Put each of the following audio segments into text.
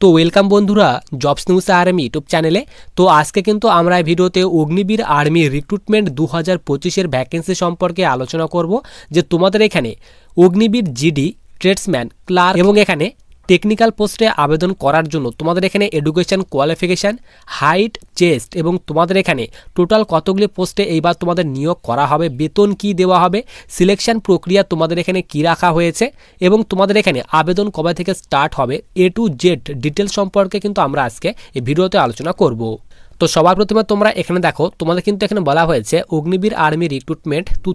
তো ওয়েলকাম বন্ধুরা jobs news army YouTube চ্যানেলে তো আজকে কিন্তু আমরা এই ভিডিওতে অগ্নিবীর আর্মি রিক্রুটমেন্ট দু হাজার পঁচিশের ভ্যাকেন্সি সম্পর্কে আলোচনা করব। যে তোমাদের এখানে অগ্নিবীর জিডি ট্রেডসম্যান ক্লার্ক এবং এখানে টেকনিক্যাল পোস্টে আবেদন করার জন্য তোমাদের এখানে এডুকেশন কোয়ালিফিকেশান হাইট চেস্ট এবং তোমাদের এখানে টোটাল কতগুলি পোস্টে এইবার তোমাদের নিয়োগ করা হবে, বেতন কি দেওয়া হবে সিলেকশন প্রক্রিয়া তোমাদের এখানে কি রাখা হয়েছে এবং তোমাদের এখানে আবেদন কবে থেকে স্টার্ট হবে এ টু জেড ডিটেল সম্পর্কে কিন্তু আমরা আজকে এই ভিডিওতে আলোচনা করব। তো সবার প্রথমে তোমরা এখানে দেখো, তোমাদের কিন্তু এখানে বলা হয়েছে অগ্নিবীর আর্মি রিক্রুটমেন্ট টু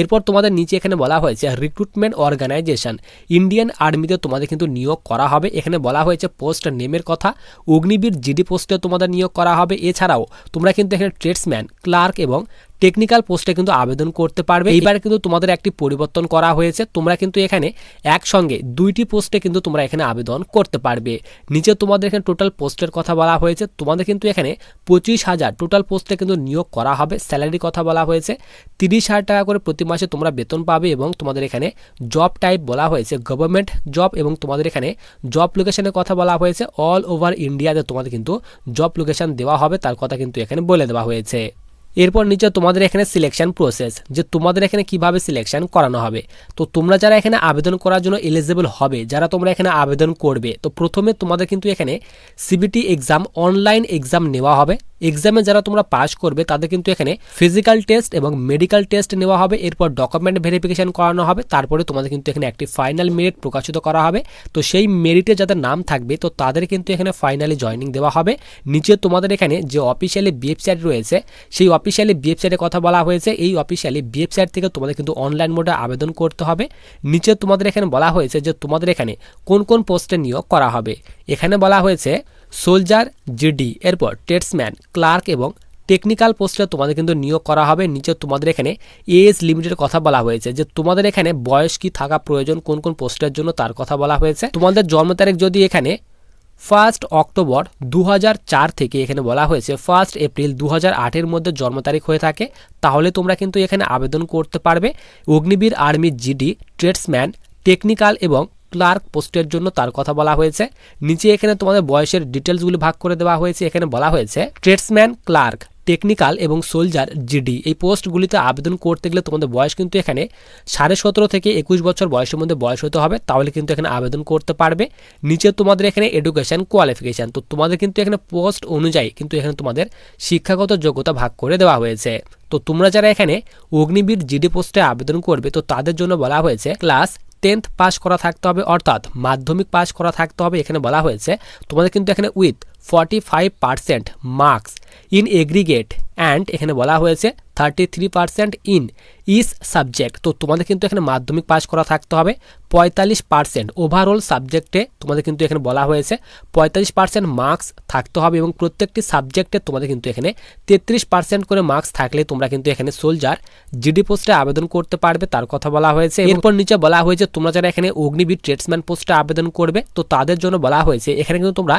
এরপর তোমাদের নিচে এখানে বলা হয়েছে রিক্রুটমেন্ট অর্গানাইজেশন ইন্ডিয়ান আর্মিতে তোমাদের কিন্তু নিয়োগ করা হবে। এখানে বলা হয়েছে পোস্ট নেমের কথা। অগ্নিবীর জিডি পোস্টে তোমাদের নিয়োগ করা হবে। এছাড়াও তোমরা কিন্তু এখানে ট্রেডসম্যান ক্লার্ক এবং টেকনিক্যাল পোস্টে কিন্তু আবেদন করতে পারবে। এইবার কিন্তু তোমাদের একটি পরিবর্তন করা হয়েছে। তোমরা কিন্তু এখানে একসঙ্গে দুইটি পোস্টে কিন্তু তোমরা এখানে আবেদন করতে পারবে। নিচে তোমাদের এখানে টোটাল পোস্টের কথা বলা হয়েছে। তোমাদের কিন্তু এখানে পঁচিশ হাজার টোটাল পোস্টে কিন্তু নিয়োগ করা হবে। স্যালারির কথা বলা হয়েছে। তিরিশ হাজার টাকা করে প্রতি মাসে তোমরা বেতন পাবে এবং তোমাদের এখানে জব টাইপ বলা হয়েছে। গভর্নমেন্ট জব এবং তোমাদের এখানে জব লোকেশনের কথা বলা হয়েছে। অল ওভার ইন্ডিয়াতে তোমাদের কিন্তু জব লোকেশন দেওয়া হবে। তার কথা কিন্তু এখানে বলে দেওয়া হয়েছে। এরপর নিচে তোমাদের এখানে সিলেকশন প্রসেস যে তোমাদের এখানে কীভাবে সিলেকশন করানো হবে। তো তোমরা যারা এখানে আবেদন করার জন্য এলিজেবল হবে, যারা তোমরা এখানে আবেদন করবে, তো প্রথমে তোমাদের কিন্তু এখানে সিবিটি এক্সাম অনলাইন এক্সাম নেওয়া হবে। এক্সামে যারা তোমরা পাস করবে, তাদের কিন্তু এখানে ফিজিক্যাল টেস্ট এবং মেডিকেল টেস্ট নেওয়া হবে, এরপর ডকুমেন্ট ভেরিফিকেশন করানো হবে, তারপরে তোমাদের কিন্তু এখানে একটি ফাইনাল মেরিট প্রকাশিত করা হবে। তো সেই মেরিটে যাদের নাম থাকবে, তো তাদের কিন্তু এখানে ফাইনালি জয়নিং দেওয়া হবে। নিচে তোমাদের এখানে যে অফিসিয়ালি ওয়েবসাইট রয়েছে, সেই অফিসিয়ালি ওয়েবসাইটের কথা বলা হয়েছে। এই অফিসিয়ালি ওয়েবসাইট থেকে তোমাদের কিন্তু অনলাইন মোডে আবেদন করতে হবে। নিচে তোমাদের এখানে বলা হয়েছে যে তোমাদের এখানে কোন কোন পোস্টে নিয়োগ করা হবে। এখানে বলা হয়েছে সোলজার, জিডি, এরপর টেটসম্যান, ক্লার্ক এবং টেকনিক্যাল পোস্টে তোমাদের কিন্তু নিয়োগ করা হবে। নিচে তোমাদের এখানে এজ লিমিটের কথা বলা হয়েছে। যে তোমাদের এখানে বয়স কি থাকা প্রয়োজন, কোন কোন পোস্টের জন্য তার কথা বলা হয়েছে। তোমাদের জন্ম তারিখ যদি এখানে ফার্স্ট অক্টোবর দু হাজার চার থেকে এখানে বলা হয়েছে ফার্স্ট এপ্রিল দু হাজার মধ্যে জন্ম তারিখ হয়ে থাকে, তাহলে তোমরা কিন্তু এখানে আবেদন করতে পারবে। Agniveer army, GD tradesman technical এবং ক্লার্ক পোস্টের জন্য তার কথা বলা হয়েছে। নিচে এখানে তোমাদের বয়সের ডিটেলসগুলি ভাগ করে দেওয়া হয়েছে। এখানে বলা হয়েছে, ট্রেডসম্যান, ক্লার্ক, টেকনিক্যাল এবং সোলজার, জিডি। এই পোস্টগুলিতে আবেদন করতে গেলে তোমাদের বয়স কিন্তু এখানে সাড়ে সতেরো থেকে একুশ বছর বয়সের মধ্যে বয়স হতে হবে। তাহলে কিন্তু এখানে আবেদন করতে পারবে। নিচে তোমাদের এখানে এডুকেশন কোয়ালিফিকেশান। তো তোমাদের কিন্তু এখানে পোস্ট অনুযায়ী কিন্তু এখানে তোমাদের শিক্ষাগত যোগ্যতা ভাগ করে দেওয়া হয়েছে। তো তোমরা যারা এখানে অগ্নিবীর, জিডি পোস্টে আবেদন করবে, তো তাদের জন্য বলা হয়েছে, ক্লাস টেন্থ পাস করা থাকতে হবে, অর্থাৎ মাধ্যমিক পাস করা থাকতে হবে, এখানে বলা হয়েছে। তোমাদের কিন্তু এখানে with forty five percent marks in aggregate and এখানে বলা হয়েছে thirty three percent in each subject তো তোমাদের কিন্তু এখানে মাধ্যমিক পাস করা থাকতে হবে, পঁয়তাল্লিশ পার্সেন্ট ওভারঅল সাবজেক্টে তোমাদের কিন্তু এখানে বলা হয়েছে পঁয়তাল্লিশ পার্সেন্ট মার্কস থাকতে হবে এবং প্রত্যেকটি সাবজেক্টে তোমাদের কিন্তু এখানে তেত্রিশ পার্সেন্ট করে মার্কস থাকলে তোমরা কিন্তু এখানে সোলজার জিডি পোস্টে আবেদন করতে পারবে, তার কথা বলা হয়েছে। এরপর নিচে বলা হয়েছে তোমরা যারা এখানে অগ্নিবীর ট্রেডসম্যান পোস্টে আবেদন করবে, তো তাদের জন্য বলা হয়েছে, এখানে কিন্তু তোমরা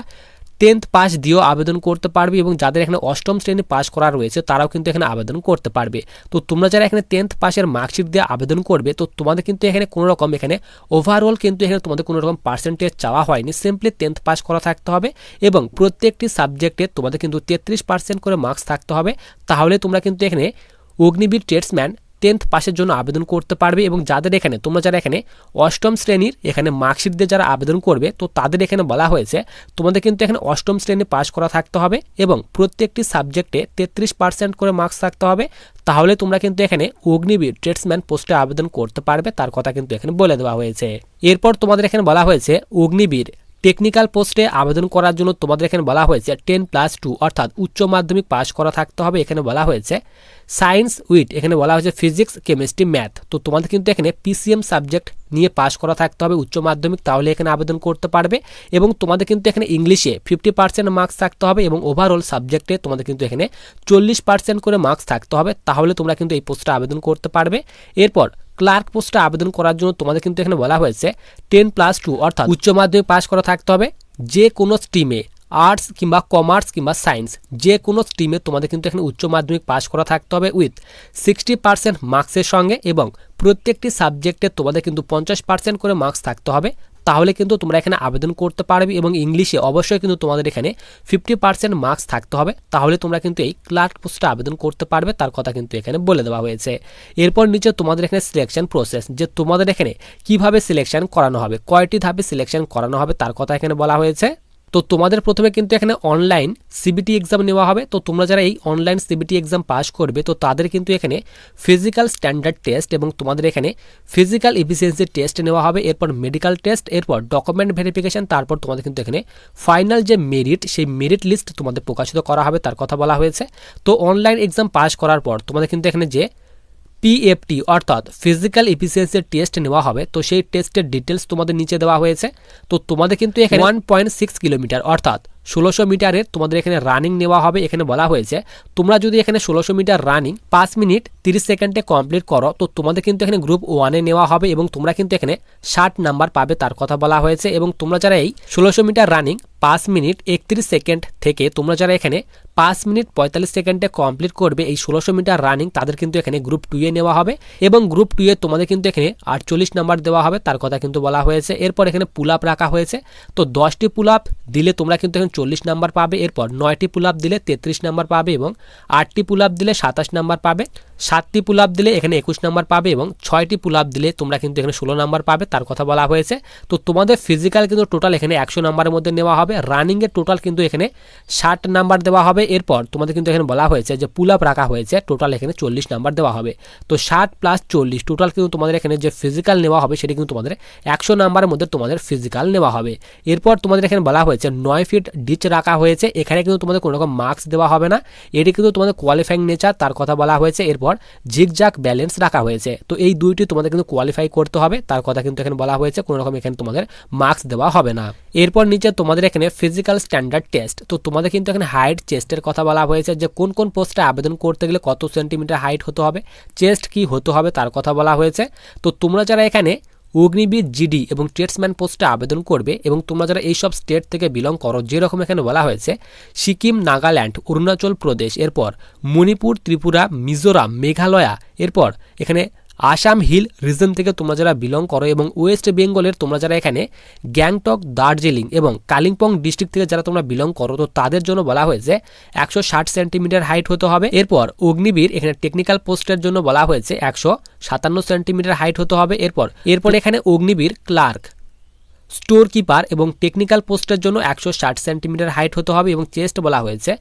টেন্থ পাস দিয়েও আবেদন করতে পারবে এবং যাদের এখানে অষ্টম শ্রেণি পাস করা রয়েছে, তারাও কিন্তু এখানে আবেদন করতে পারবে। তো তোমরা যারা এখানে টেন্থ পাসের মার্কশিট দিয়ে আবেদন করবে, তো তোমাদের কিন্তু এখানে কোনো রকম এখানে ওভারঅল কিন্তু এখানে তোমাদের কোনো রকম পার্সেন্টেজ চাওয়া হয়নি। সিম্পলি টেন্থ পাস করা থাকতে হবে এবং প্রত্যেকটি সাবজেক্টে তোমাদের কিন্তু তেত্রিশ পার্সেন্ট করে মার্কস থাকতে হবে। তাহলে তোমরা কিন্তু এখানে অগ্নিবীর ট্রেডসম্যান টেন্থ পাসের জন্য আবেদন করতে পারবে এবং যাদের এখানে, তোমরা যারা এখানে অষ্টম শ্রেণির, এখানে মার্কশিট দিয়ে যারা আবেদন করবে, তো তাদের এখানে বলা হয়েছে, তোমাদের কিন্তু এখানে অষ্টম শ্রেণি পাস করা থাকতে হবে এবং প্রত্যেকটি সাবজেক্টে তেত্রিশ পার্সেন্ট করে মার্কস থাকতে হবে। তাহলে তোমরা কিন্তু এখানে অগ্নিবীর ট্রেডসম্যান পোস্টে আবেদন করতে পারবে, তার কথা কিন্তু এখানে বলে দেওয়া হয়েছে। এরপর তোমাদের এখানে বলা হয়েছে, অগ্নিবীর টেকনিক্যাল পোস্টে আবেদন করার জন্য তোমাদের এখানে বলা হয়েছে টেন প্লাস টু, অর্থাৎ উচ্চ মাধ্যমিক পাস করা থাকতে হবে, এখানে বলা হয়েছে। সায়েন্স উইথ এখানে বলা হয়েছে ফিজিক্স, কেমিস্ট্রি, ম্যাথ। তো তোমাদের কিন্তু এখানে পিসিএম সাবজেক্ট নিয়ে পাস করা থাকতে হবে উচ্চ মাধ্যমিক, তাহলে এখানে আবেদন করতে পারবে। এবং তোমাদের কিন্তু এখানে ইংলিশে ফিফটি পার্সেন্ট মার্কস থাকতে হবে এবং ওভারঅল সাবজেক্টে তোমাদের কিন্তু এখানে চল্লিশ পার্সেন্ট করে মার্কস থাকতে হবে। তাহলে তোমরা কিন্তু এই পোস্টে আবেদন করতে পারবে। এরপর ক্লার্ক পোস্টে আবেদন করার জন্য তোমাদের কিন্তু এখানে বলা হয়েছে টেন প্লাস টু, অর্থাৎ উচ্চ মাধ্যমিক পাশ করা থাকতে হবে। যে কোনো স্ট্রিমে আর্টস কিংবা কমার্স কিংবা সায়েন্স, যে কোনো স্ট্রিমে তোমাদের কিন্তু এখানে উচ্চ মাধ্যমিক পাশ করা থাকতে হবে উইথ সিক্সটি পার্সেন্ট মার্কসের সঙ্গে এবং প্রত্যেকটি সাবজেক্টে তোমাদের কিন্তু পঞ্চাশ পার্সেন্ট করে মার্কস থাকতে হবে। তাহলে কিন্তু তোমরা এখানে আবেদন করতে পারবে এবং ইংলিশে অবশ্যই কিন্তু তোমাদের এখানে ফিফটি পার্সেন্ট মার্কস থাকতে হবে। তাহলে তোমরা কিন্তু এই ক্লার্ক পোস্টে আবেদন করতে পারবে, তার কথা কিন্তু এখানে বলে দেওয়া হয়েছে। এরপর নিচে তোমাদের এখানে সিলেকশন প্রসেস যে তোমাদের এখানে কীভাবে সিলেকশন করানো হবে, কয়টি ধাপে সিলেকশন করানো হবে, তার কথা এখানে বলা হয়েছে। তো তোমাদের প্রথমে কিন্তু এখানে অনলাইন সিবিটি এক্সাম নেওয়া হবে। তো তোমরা যারা এই অনলাইন সিবিটি এক্সাম পাস করবে, তো তাদের কিন্তু এখানে ফিজিক্যাল স্ট্যান্ডার্ড টেস্ট এবং তোমাদের এখানে ফিজিক্যাল এফিসিয়েন্সি টেস্ট নেওয়া হবে, এরপর মেডিকেল টেস্ট এরপর ডকুমেন্ট ভেরিফিকেশন তারপর তোমাদের কিন্তু এখানে ফাইনাল যে মেরিট সেই মেরিট লিস্ট তোমাদের প্রকাশিত করা হবে, তার কথা বলা হয়েছে। তো অনলাইন এক্সাম পাস করার পর তোমাদের কিন্তু এখানে যে পিএফটি অর্থাৎ ফিজিক্যাল এফিসিয়েন্সির টেস্ট নেওয়া হবে। তো সেই টেস্টের ডিটেলস তোমাদের নিচে দেওয়া হয়েছে। তো তোমাদের কিন্তু এখানে ওয়ান পয়েন্ট সিক্স কিলোমিটার অর্থাৎ ষোলোশো মিটারের তোমাদের এখানে রানিং নেওয়া হবে। এখানে বলা হয়েছে, তোমরা যদি এখানে ষোলোশো মিটার রানিং পাঁচ মিনিট তিরিশ সেকেন্ডে কমপ্লিট করো, তো তোমাদের কিন্তু এখানে গ্রুপ ওয়ানে নেওয়া হবে এবং তোমরা কিন্তু এখানে ষাট নাম্বার পাবে তার কথা বলা হয়েছে। এবং তোমরা যারা এই ষোলোশো মিটার রানিং পাঁচ মিনিট একত্রিশ সেকেন্ড থেকে তোমরা যারা এখানে পাঁচ মিনিট পঁয়তাল্লিশ সেকেন্ডে কমপ্লিট করবে এই ষোলোশো মিটার রানিং তাদের কিন্তু এখানে গ্রুপ টুয়ে নেওয়া হবে। এবং গ্রুপ টুয়ে তোমাদের কিন্তু এখানে আটচল্লিশ নাম্বার দেওয়া হবে, তার কথা কিন্তু বলা হয়েছে। এরপর এখানে পুল আপ রাখা হয়েছে। তো দশটি পুল আপ দিলে তোমরা কিন্তু এখানে চল্লিশ নাম্বার পাবে। এরপর নয়টি পুল আপ দিলে তেত্রিশ নাম্বার পাবে এবং আটটি পুল আপ দিলে সাতাশ নাম্বার পাবে। সাতটি পুল আপ দিলে এখানে একুশ নাম্বার পাবে এবং ছয়টি পুল আপ দিলে তোমরা কিন্তু এখানে ষোলো নাম্বার পাবে, তার কথা বলা হয়েছে। তো তোমাদের ফিজিক্যাল কিন্তু টোটাল এখানে একশো নাম্বারের মধ্যে নেওয়া হবে। রানিংয়ের টোটাল কিন্তু এখানে ষাট নাম্বার দেওয়া হবে এরপর তোমাদের কিন্তু এখানে বলা হয়েছে যে পুল আপ রাখা হয়েছে টোটাল এখানে চল্লিশ নাম্বার দেওয়া হবে। তো ষাট প্লাস চল্লিশ টোটাল কিন্তু তোমাদের এখানে যে ফিজিক্যাল নেওয়া হবে সেটি কিন্তু তোমাদের একশো নাম্বারের মধ্যে তোমাদের ফিজিক্যাল নেওয়া হবে। এরপর তোমাদের এখানে বলা হয়েছে নয় ফিট ডিচ রাখা হয়েছে, এখানে কিন্তু তোমাদের কোনো রকম মার্কস দেওয়া হবে না। এটি কিন্তু তোমাদের কোয়ালিফাইং নেচার তার কথা বলা হয়েছে। এরপর ঝিকঝাক ব্যালেন্স রাখা হয়েছে। তো এই দুইটি তোমাদের কিন্তু কোয়ালিফাই করতে হবে, তার কথা কিন্তু এখানে বলা হয়েছে, কোনো রকম এখানে তোমাদের মার্কস দেওয়া হবে না। এরপর নিচে তোমাদের এখানে ফিজিক্যাল স্ট্যান্ডার্ড টেস্ট তো তোমাদের কিন্তু এখানে হাইট চেস্টের কথা বলা হয়েছে যে কোন কোন পোস্টে আবেদন করতে গেলে কত সেন্টিমিটার হাইট হতে হবে চেস্ট কি হতে হবে তার কথা বলা হয়েছে। তো তোমরা যারা এখানে অগ্নিবীর, জিডি এবং ট্রেডসম্যান পোস্টে আবেদন করবে এবং তোমরা যারা এইসব স্টেট থেকে বিলং করো, যেরকম এখানে বলা হয়েছে, সিকিম, নাগাল্যান্ড, অরুণাচল প্রদেশ, এরপর মণিপুর, ত্রিপুরা, মিজোরাম, মেঘালয়া, এরপর এখানে আসাম হিল রিজন থেকে তোমরা যারা বিলং করো এবং ওয়েস্ট বেঙ্গলের তোমরা যারা এখানে গ্যাংটক, দার্জিলিং এবং কালিম্পং ডিস্ট্রিক্ট থেকে যারা তোমরা বিলং করো, তো তাদের জন্য বলা হয়েছে একশো ষাট সেন্টিমিটার হাইট হতে হবে। এরপর অগ্নিবীর এখানে টেকনিক্যাল পোস্টের জন্য বলা হয়েছে একশো সাতান্ন সেন্টিমিটার হাইট হতে হবে। এরপর এরপর এখানে অগ্নিবীর ক্লার্ক স্টোর কিপার এবং টেকনিক্যাল পোস্টের জন্য একশো ষাট সেন্টিমিটার হাইট হতে হবে এবং চেস্ট বলা হয়েছে।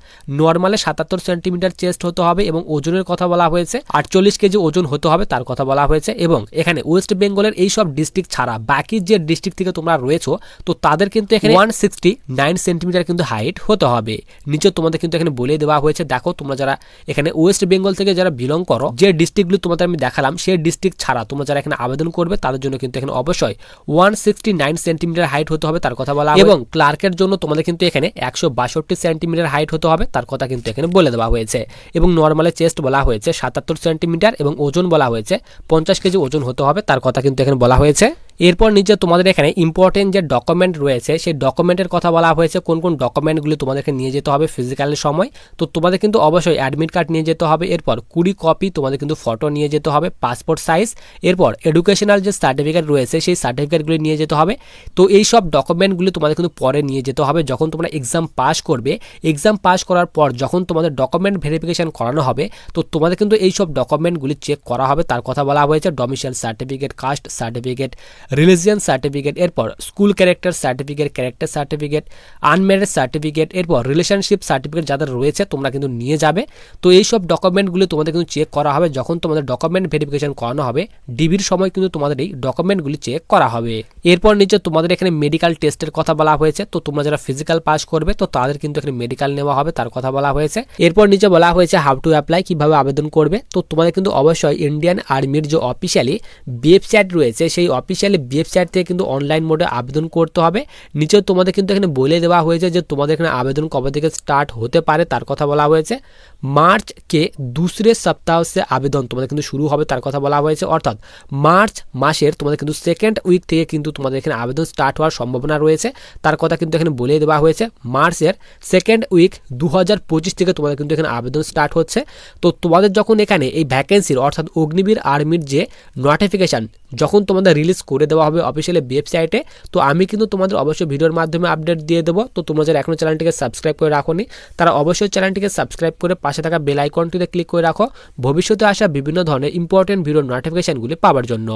নর্মালে সাতাত্তর সেন্টিমিটার চেস্ট হতে হবে এবং ওজনের কথা বলা হয়েছে। আটচল্লিশ কেজি ওজন হতে হবে তার কথা বলা হয়েছে এবং এখানে ওয়েস্ট বেঙ্গলের এই সব ডিস্ট্রিক্ট ছাড়া বাকি যে ডিস্ট্রিক্ট থেকে তোমরা রয়েছো, তো তাদের কিন্তু এখানে ওয়ান সিক্সটি নাইন সেন্টিমিটার কিন্তু হাইট হতে হবে। নিচে তোমাদের কিন্তু এখানে বলে দেওয়া হয়েছে, দেখো তোমরা যারা এখানে ওয়েস্ট বেঙ্গল থেকে যারা বিলং করো, যে ডিস্ট্রিক্টগুলো তোমাদের আমি দেখালাম, সেই ডিস্ট্রিক্ট ছাড়া তোমরা যারা এখানে আবেদন করবে, তাদের জন্য কিন্তু এখানে অবশ্যই one sixty nine centimetre height হতে হবে তার কথা বলা এবং ক্লার্কের জন্য তোমাদের কিন্তু এখানে একশো বাষট্টি সেন্টিমিটার হাইট হতে হবে তার কথা কিন্তু এখানে বলে দেওয়া হয়েছে। এবং নর্মালে চেস্ট বলা হয়েছে সাতাত্তর সেন্টিমিটার এবং ওজন বলা হয়েছে পঞ্চাশ কেজি ওজন হতে হবে তার কথা কিন্তু এখানে বলা হয়েছে। এরপর নিচে তোমাদের এখানে ইম্পর্টেন্ট যে ডকুমেন্ট রয়েছে, সেই ডকুমেন্টের কথা বলা হয়েছে, কোন কোন ডকুমেন্টগুলি তোমাদেরকে নিয়ে যেতে হবে ফিজিক্যালের সময়। তো তোমাদের কিন্তু অবশ্যই অ্যাডমিট কার্ড নিয়ে যেতে হবে, এরপর কুড়ি কপি তোমাদের কিন্তু ফটো নিয়ে যেতে হবে পাসপোর্ট সাইজ এরপর এডুকেশনাল যে সার্টিফিকেট রয়েছে, সেই সার্টিফিকেটগুলি নিয়ে যেতে হবে। তো এই সব ডকুমেন্টগুলি তোমাদের কিন্তু পরে নিয়ে যেতে হবে, যখন তোমরা এক্সাম পাস করবে। এক্সাম পাস করার পর যখন তোমাদের ডকুমেন্ট ভেরিফিকেশান করানো হবে, তো তোমাদের কিন্তু এই সব ডকুমেন্টগুলি চেক করা হবে। তার কথা বলা হয়েছে domicile certificate caste certificate religion certificate, এরপর school character certificate character certificate, unmarried certificate, এরপর রিলেশনশিপ সার্টিফিকেট যাদের রয়েছে তোমরা কিন্তু নিয়ে যাবে। তো এই সব ডকুমেন্টগুলো তোমাদের কিন্তু চেক করা হবে যখন তোমাদের ডকুমেন্ট ভেরিফিকেশন করানো হবে। ডিবির সময় কিন্তু তোমাদের এই ডকুমেন্টগুলি চেক করা হবে। এরপর নিচে তোমাদের এখানে মেডিকেল টেস্টের কথা বলা হয়েছে। তো তোমরা যারা ফিজিক্যাল পাস করবে, তো তাদের কিন্তু এখানে মেডিকেল নেওয়া হবে, তার কথা বলা হয়েছে। এরপর নিচে বলা হয়েছে হাউ টু অ্যাপ্লাই কীভাবে আবেদন করবে। তো তোমাদের কিন্তু অবশ্যই ইন্ডিয়ান আর্মির যে অফিসিয়ালি ওয়েবসাইট রয়েছে, সেই অফিসিয়ালি ওয়েবসাইট থেকে কিন্তু অনলাইন মোডে আবেদন করতে হবে। নিচেও তোমাদের কিন্তু এখানে বলে দেওয়া হয়েছে যে তোমাদের এখানে আবেদন কবে থেকে স্টার্ট হতে পারে, তার কথা বলা হয়েছে। মার্চ কে দুসরে সপ্তাহ সে আবেদন তোমাদের কিন্তু শুরু হবে, তার কথা বলা হয়েছে। অর্থাৎ মার্চ মাসের তোমাদের কিন্তু সেকেন্ড উইক থেকে কিন্তু তোমাদের এখানে আবেদন স্টার্ট হওয়ার সম্ভাবনা রয়েছে। তার কথা কিন্তু এখানে বলে দেওয়া হয়েছে মার্চের সেকেন্ড উইক দু হাজার পঁচিশ থেকে তোমাদের কিন্তু এখানে আবেদন স্টার্ট হচ্ছে। তো তোমাদের যখন এখানে এই ভ্যাকেন্সির অর্থাৎ অগ্নিবীর আর্মির যে নোটিফিকেশান যখন তোমাদের রিলিজ করে দেওয়া হবে অফিসিয়ালি ওয়েবসাইটে তো আমি কিন্তু তোমাদের অবশ্যই ভিডিওর মাধ্যমে আপডেট দিয়ে দেবো। তো তোমরা যারা এখনও চ্যানেলটিকে সাবস্ক্রাইব করে রাখোনি, তারা অবশ্যই চ্যানেলটিকে সাবস্ক্রাইব করে পাশে থাকা বেল আইকনটিতে ক্লিক করে রাখো। ভবিষ্যতে আসা বিভিন্ন ধরনের ইম্পর্টেন্ট ভিডিওর নোটিফিকেশানগুলি পাওয়ার জন্য।